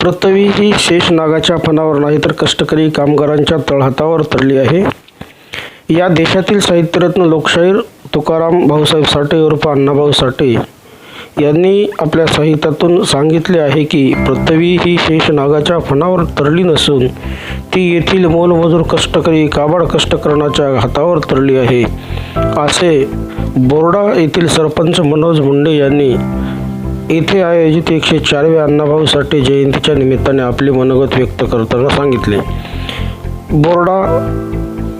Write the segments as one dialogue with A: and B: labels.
A: पृथ्वी ही शेष नागाच्या फणावर नाही तर कष्टकरी कामगारांच्या तळहातावर तरली आहे. या देशातील साहित्यरत्न लोकशाहीर तुकाराम भाऊसाहेब साठे उर्फ अण्णाभाऊ साठे यांनी आपल्या साहित्यातून सांगितले आहे की पृथ्वी ही शेष नागाच्या फणावर तरली नसून ती येथील मोलमजूर कष्टकरी काबाड कष्टकरणाच्या हातावर तरली आहे. असे बोर्डा येथील सरपंच मनोज मुंडे यांनी येथे आयोजित एकशे चारव्या अण्णाभाऊ साठे जयंतीच्या निमित्ताने आपले मनोगत व्यक्त करताना सांगितले. बोर्डा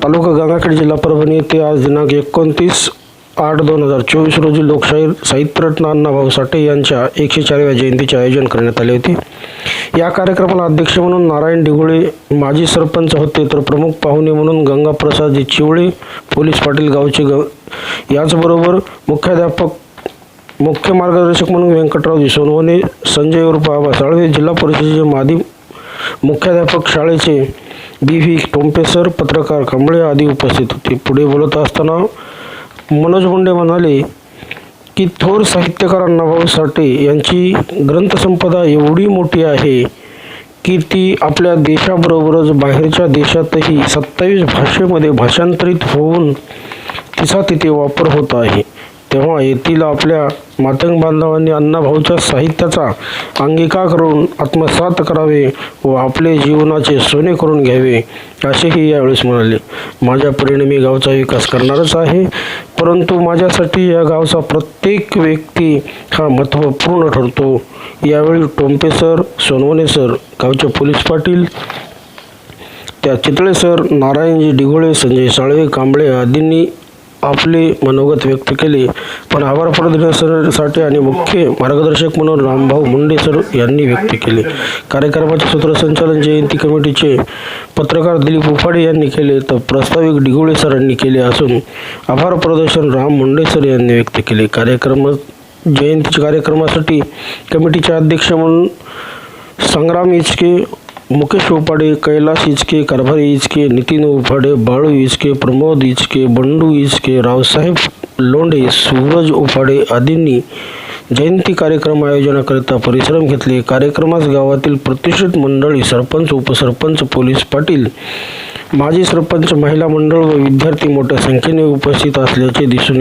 A: तालुका गंगाखेड जिल्हा परभणी येथे आज दिनांक एकोणतीस आठ दोन हजार चोवीस रोजी लोकशाहीर साहित्यरत्न अण्णाभाऊ साठे यांच्या एकशे चारव्या जयंतीचे आयोजन करण्यात आले होते. या कार्यक्रमाला अध्यक्ष म्हणून नारायण डिगुळे माजी सरपंच होते तर प्रमुख पाहुणे म्हणून गंगाप्रसाद चिवळे पोलीस पाटील गावचे ग याचबरोबर मुख्याध्यापक मुख्य मार्गदर्शक म्हणून व्यंकटराव सोनवणे संजय उर्फ आबा साळवे जिल्हा परिषदेचे माजी मुख्याध्यापक शाळेचे बी व्ही टोंपे सर पत्रकार कांबळे आदी उपस्थित होते. पुढे बोलत असताना मनोज मुंडे म्हणाले की थोर साहित्यकार अण्णाभाऊ साठे यांची ग्रंथसंपदा एवढी मोठी आहे की ती आपल्या देशाबरोबरच बाहेरच्या देशातही सत्तावीस भाषेमध्ये भाषांतरित होऊन तिचा तिथे वापर होत आहे. तेव्हा येथील आपल्या मातंग बांधवांनी अण्णाभाऊच्या साहित्याचा अंगीकार करून आत्मसात करावे व आपले जीवनाचे सोने करून घ्यावे असेही यावेळेस म्हणाले. माझ्या परीने मी गावचा विकास करणारच आहे परंतु माझ्यासाठी या गावचा प्रत्येक व्यक्ती हा महत्त्वपूर्ण ठरतो. यावेळी टोंपे सर सोनवणे सर गावचे पोलीस पाटील त्या चितळे सर नारायणजी डिगोळे संजय साळवे कांबळे आदींनी आपले मनोगत व्यक्त केले. पण आभार प्रदर्शनासाठी आणि मुख्य मार्गदर्शक म्हणून रामभाऊ मुंडे सर यांनी व्यक्त केले. कार्यक्रमाचे सूत्रसंचालन जयंती कमिटीचे पत्रकार दिलीप उफाडे यांनी केले तर प्रास्ताविक डिगोळे सरांनी केले असून आभार प्रदर्शन राम मुंडे सर यांनी व्यक्त केले. कार्यक्रम जयंतीच्या कार्यक्रमासाठी कमिटीचे अध्यक्ष म्हणून संग्राम इचके मुकेश उपाडे कैलास इचके कारभारी इचके नितीन उपाडे बाळू इचके प्रमोद इचके बंडू इचके रावसाहेब लोंढे सूरज उपाडे आदींनी जयंती कार्यक्रम आयोजनाकरिता परिश्रम घेतले. कार्यक्रमास गावातील प्रतिष्ठित मंडळी सरपंच उपसरपंच पोलीस पाटील माजी सरपंच महिला मंडळ व विद्यार्थी मोठ्या संख्येने उपस्थित असल्याचे दिसून